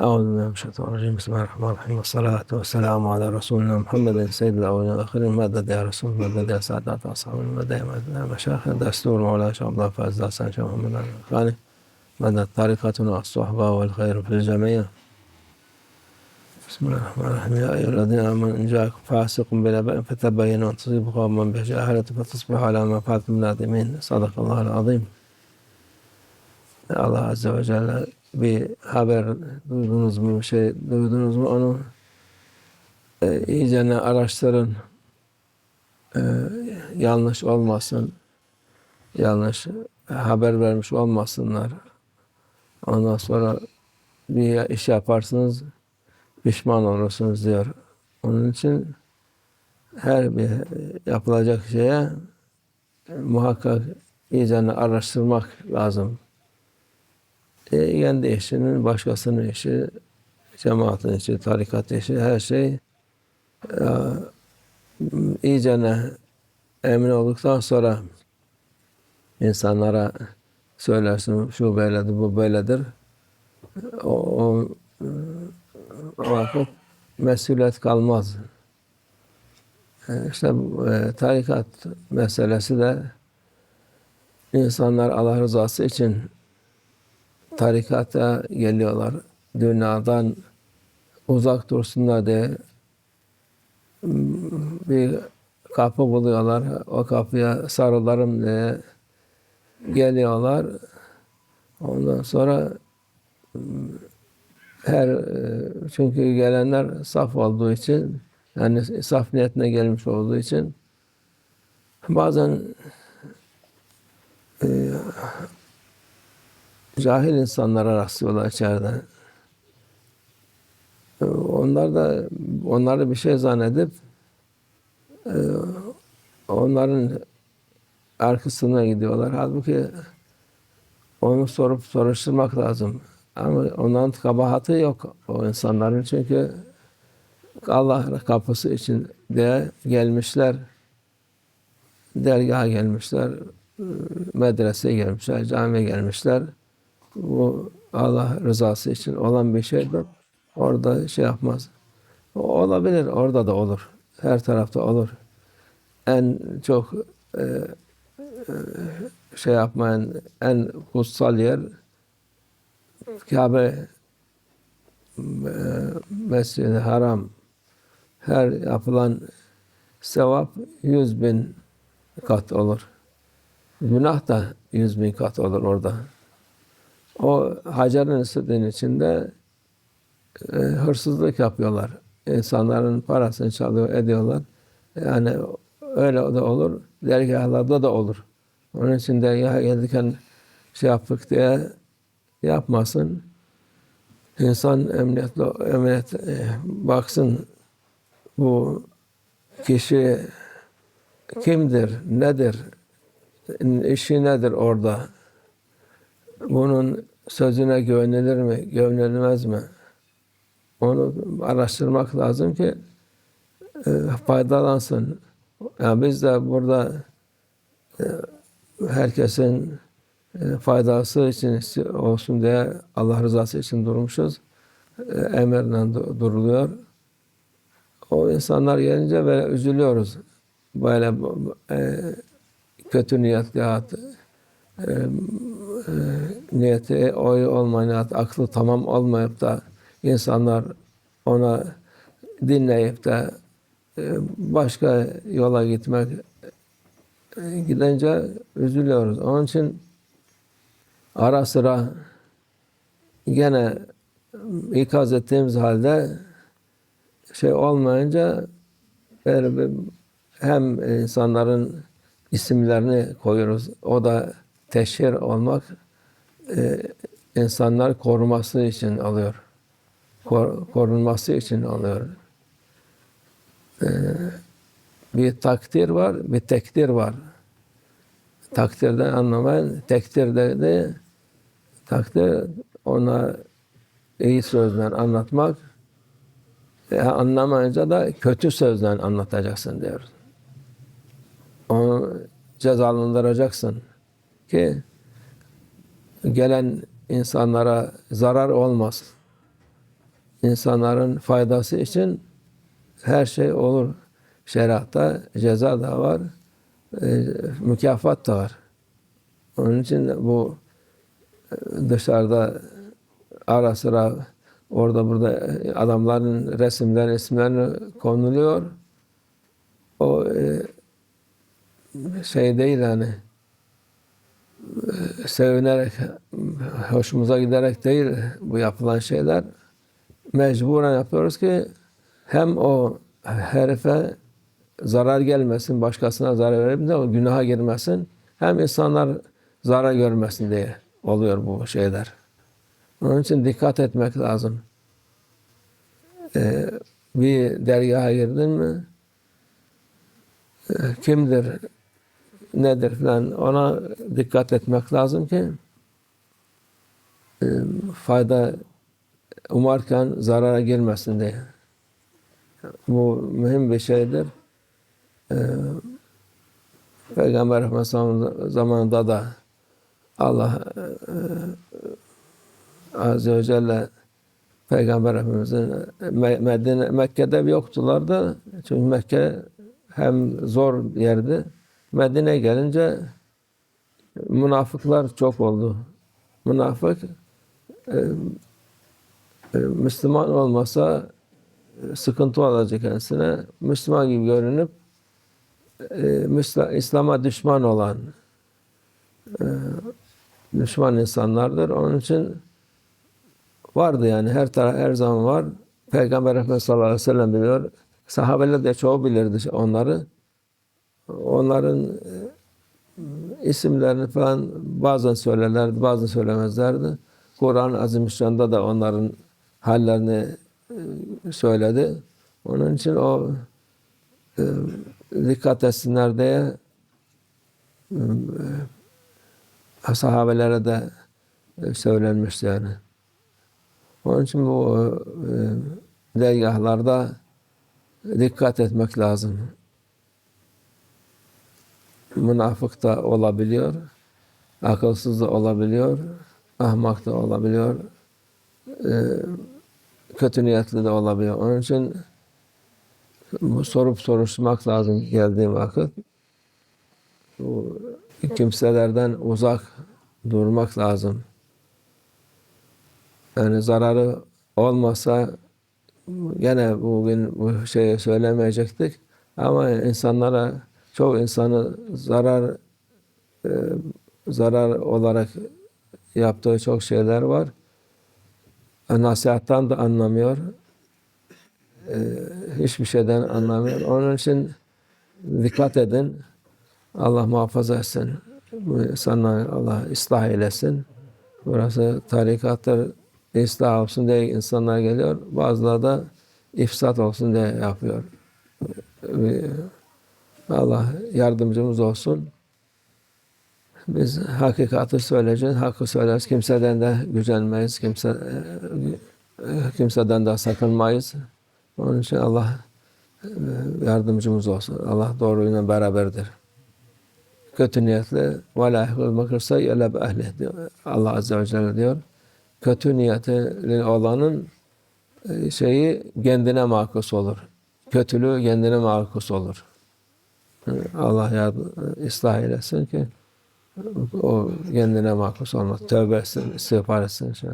أعوذ بالله من الشيطان الرجيم. بسم الله الرحمن الرحيم. والصلاة والسلام على رسولنا محمد سيد الأولين والآخرين. مدد يا رسول مدد يا سادات أصحاب المدد يا مشايخ دستور شيخ عبد الله فاز حسن شيخ محمد الخاني مدد طريقتنا الصحبة والخير في الجميع. بسم الله الرحمن الرحيم. يا أيها الذين آمنوا إن جاءكم فاسق بنبأ فتبينوا أن تصيبوا قوما بجهالة فتصبحوا على ما فعلتم نادمين. صدق الله العظيم. Azze ve Celle bir haber duydunuz mu, şey duydunuz mu onu e, iyice araştırın. E, yanlış olmasın. Yanlış haber vermiş olmasınlar. Ondan sonra bir iş yaparsınız, pişman olursunuz diyor. Onun için her bir yapılacak şeye muhakkak iyice araştırmak lazım. E, kendi işinin, başkasının işi, cemaatin işi, tarikat işi, her şey e, iyice emin olduktan sonra insanlara söylersin, şu böyledir, bu böyledir. O, o, o vakit mesuliyet kalmaz. E, işte e, tarikat meselesi de insanlar Allah rızası için tarikata geliyorlar. Dünyadan uzak dursunlar diye bir kapı buluyorlar. O kapıya sarılarım diye geliyorlar. Ondan sonra her çünkü gelenler saf olduğu için yani saf niyetine gelmiş olduğu için bazen cahil insanlara rastlıyorlar içeride. Onlar da onları bir şey zannedip e, onların arkasına gidiyorlar. Halbuki onu sorup soruşturmak lazım. Ama onların kabahati yok o insanların çünkü Allah kapısı için diye gelmişler. Dergaha gelmişler, medreseye gelmişler, camiye gelmişler bu Allah rızası için olan bir şeydir. Orada şey yapmaz. Olabilir, orada da olur. Her tarafta olur. En çok e, e, şey yapmayan, en kutsal yer Kabe e, Mescid-i Haram her yapılan sevap yüz bin kat olur. Günah da yüz bin kat olur orada. O Hacer'in Esved'in içinde e, hırsızlık yapıyorlar. İnsanların parasını çalıyor, ediyorlar. Yani öyle de olur, dergahlarda da olur. Onun için dergaha gelirken şey yaptık diye yapmasın. İnsan emniyetli, emniyet e, baksın bu kişi kimdir, nedir, işi nedir orada? Bunun sözüne güvenilir mi, güvenilmez mi? Onu araştırmak lazım ki e, faydalansın. Yani biz de burada e, herkesin e, faydası için olsun diye Allah rızası için durmuşuz. E, emirle duruluyor. O insanlar gelince böyle üzülüyoruz. Böyle e, kötü niyetli e, niyeti oy olmayan, aklı tamam olmayıp da insanlar ona dinleyip de e, başka yola gitmek e, gidince üzülüyoruz. Onun için ara sıra gene ikaz ettiğimiz halde şey olmayınca hem insanların isimlerini koyuyoruz. O da teşhir olmak e, insanlar koruması için alıyor. Kor, korunması için alıyor. E, bir takdir var, bir tekdir var. Takdirden anlamayın, tekdirde de takdir ona iyi sözden anlatmak, e, anlamayınca da kötü sözden anlatacaksın diyor. Onu cezalandıracaksın ki gelen insanlara zarar olmaz. insanların faydası için her şey olur. Şeriatta ceza da var, e, mükafat da var. Onun için bu e, dışarıda ara sıra orada burada adamların resimleri, isimlerini konuluyor. O e, şey değil yani sevinerek, hoşumuza giderek değil bu yapılan şeyler. Mecburen yapıyoruz ki hem o herife zarar gelmesin, başkasına zarar verip de o günaha girmesin. Hem insanlar zarar görmesin diye oluyor bu şeyler. Onun için dikkat etmek lazım. Ee, bir dergaha girdin mi e, kimdir, nedir falan ona dikkat etmek lazım ki e, fayda umarken zarara girmesin diye. Bu mühim bir şeydir. Ee, Peygamber Efendimiz zamanında da Allah e, Azze ve Celle Peygamber Efendimiz'in Medine, Mekke'de yoktular da çünkü Mekke hem zor yerdi. Medine gelince münafıklar çok oldu. Münafık e, e, Müslüman olmasa sıkıntı olacak kendisine. Müslüman gibi görünüp e, İslam'a düşman olan düşman insanlardır. Onun için vardı yani her taraf her zaman var. Peygamber Efendimiz sallallahu aleyhi ve sellem biliyor. Sahabeler de çoğu bilirdi onları. Onların isimlerini falan bazen söylerlerdi, bazen söylemezlerdi. Kur'an-ı Azimüşşan'da da onların hallerini söyledi. Onun için o dikkat etsinler diye e, sahabelere de söylenmiş yani. Onun için bu e, dergahlarda dikkat etmek lazım. Münafık da olabiliyor, akılsız da olabiliyor, ahmak da olabiliyor, e, kötü niyetli de olabiliyor. Onun için sorup soruşturmak lazım geldiği vakit. Bu kimselerden uzak durmak lazım. Yani zararı olmasa gene bugün bu şeyi söylemeyecektik. Ama insanlara çok insanı zarar e, zarar olarak yaptığı çok şeyler var. Nasihattan da anlamıyor. E, hiçbir şeyden anlamıyor. Onun için dikkat edin. Allah muhafaza etsin. Bu insanlar Allah ıslah eylesin. Burası tarikattır. ıslah olsun diye insanlar geliyor. Bazıları da ifsat olsun diye yapıyor. Allah yardımcımız olsun. Biz hakikati söyleyeceğiz, hakkı söyleriz. Kimseden de gücenmeyiz, kimse, kimseden de sakınmayız. Onun için Allah e, yardımcımız olsun. Allah doğruyla beraberdir. Kötü niyetli yahul makırsa yele ehli diyor. Allah Azze ve Celle diyor. Kötü niyetli olanın e, şeyi kendine makus olur. Kötülüğü kendine makus olur. Allah yardım, ıslah eylesin ki o kendine makus olmaz. Tövbe etsin, istiğfar etsin. Şey.